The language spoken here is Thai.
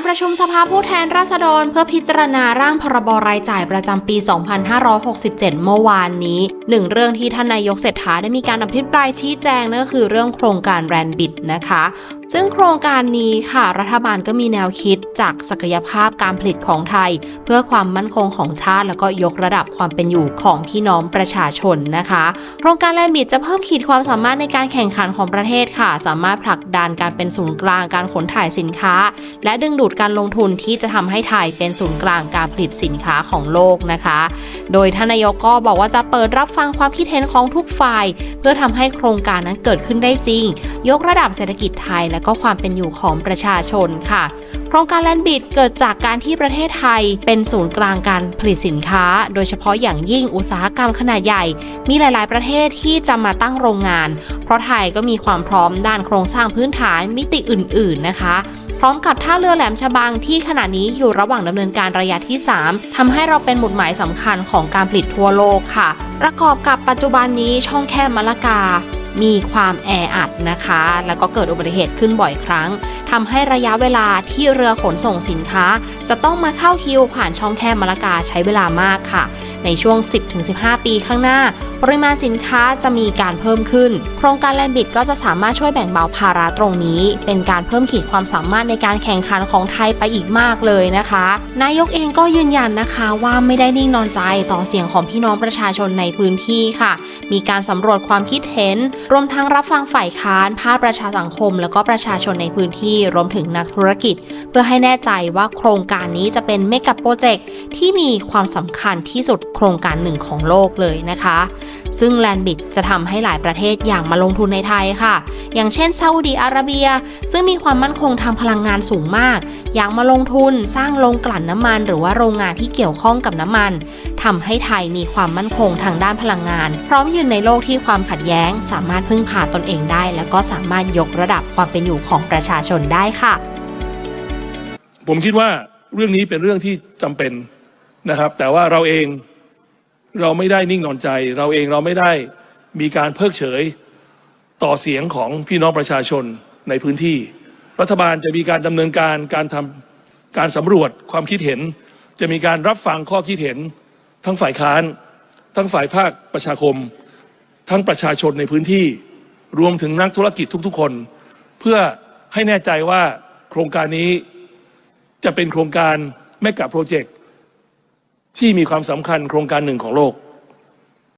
การประชุมสภาผู้แทนราษฎร เพื่อพิจารณาร่างพรบรายจ่ายประจำปี 2567 เมื่อวานนี้ หนึ่งเรื่องที่ท่านนายกเศรษฐาได้มีการอภิปรายชี้แจงนั่นก็คือเรื่องโครงการแรนบิดนะคะ ซึ่งโครงการนี้ค่ะ รัฐบาลก็มีแนวคิดจากศักยภาพการผลิตของไทย เพื่อความมั่นคงของชาติ แล้วก็ยกระดับความเป็นอยู่ของพี่น้องประชาชนนะคะ โครงการแลนบิดจะเพิ่มขีดความสามารถในการแข่งขันของประเทศค่ะ สามารถผลักดันการเป็นศูนย์กลางการขนถ่ายสินค้า และดึงดูดการลงทุนที่จะทำให้ไทยเป็นศูนย์กลางการผลิตสินค้าของโลกนะคะ โดยท่านนายกก็บอกว่าจะเปิดรับฟังความคิดเห็นของทุกฝ่าย เพื่อทำให้โครงการนั้นเกิดขึ้นได้จริง ยกระดับเศรษฐกิจไทยและก็ความเป็นอยู่ของประชาชนค่ะ โครงการแลนบิดเกิดจากการที่ประเทศไทยเป็นศูนย์กลางการผลิตสินค้า โดยเฉพาะอย่างยิ่งอุตสาหกรรมขนาดใหญ่ มีหลาย ๆ ประเทศที่จะมาตั้งโรงงาน เพราะไทยก็มีความพร้อมด้านโครงสร้างพื้นฐานมิติอื่น ๆ นะคะพร้อมกับท่าเรือแหลมฉบังที่ขณะนี้อยู่ระหว่างดำเนินการระยะที่ 3ทำให้เราเป็นหมุดหมายสำคัญของการผลิตทั่วโลกค่ะ ประกอบกับปัจจุบันนี้ช่องแคบมะละกา มีความแออัดนะคะ แล้วก็เกิดอุบัติเหตุขึ้นบ่อยครั้งทำให้ระยะเวลาที่เรือขนส่งสินค้า จะต้องมาเข้าคิวผ่านช่องแคบมะละกาใช้เวลามากค่ะ ในช่วง 10-15 ปีข้างหน้า ปริมาณสินค้าจะมีการเพิ่มขึ้น โครงการแลนบิดก็จะสามารถช่วยแบ่งเบาภาระตรงนี้ เป็นการเพิ่มขีดความสามารถในการแข่งขันของไทยไปอีกมากเลยนะคะ นายกเองก็ยืนยันนะคะว่าไม่ได้นิ่งนอนใจต่อเสียงของพี่น้องประชาชนในพื้นที่ค่ะ มีการสำรวจความคิดเห็นรวมทั้งรับฟังฝ่ายค้านภาคประชาสังคม แล้วก็ประชาชนในพื้นที่รวมถึงนักธุรกิจ เพื่อให้แน่ใจว่าโครงการนี้จะเป็นเมกะโปรเจกต์ที่มีความสำคัญที่สุดโครงการหนึ่งของโลกเลยนะคะ ซึ่งแลนบิดจะทำให้หลายประเทศอย่างมาลงทุนในไทยค่ะ อย่างเช่นซาอุดีอาระเบีย ซึ่งมีความมั่นคงทางพลังงานสูงมาก อยากมาลงทุนสร้างโรงกลั่นน้ำมัน หรือว่าโรงงานที่เกี่ยวข้องกับน้ำมันทำให้ไทยมีความมั่นคงทางด้านพลังงาน พร้อมยืนในโลกที่ความขัดแย้งสามารถพึ่งพาตนเองได้ และก็สามารถยกระดับความเป็นอยู่ของประชาชนได้ค่ะ ผมคิดว่าเรื่องนี้เป็นเรื่องที่จำเป็นนะครับ แต่ว่าเราเองเราไม่ได้นิ่งนอนใจ เราเองเราไม่ได้มีการเพิกเฉยต่อเสียงของพี่น้องประชาชนในพื้นที่ รัฐบาลจะมีการดำเนินการการทำการสำรวจความคิดเห็น จะมีการรับฟังข้อคิดเห็น ทั้งฝ่ายค้าน ทั้งฝ่ายภาคประชาคม ทั้งประชาชนในพื้นที่รวมถึงนักธุรกิจทุก ๆ คน เพื่อให้แน่ใจว่าโครงการนี้จะเป็นโครงการแมกกะโปรเจกต์ที่มีความสำคัญโครงการหนึ่งของโลก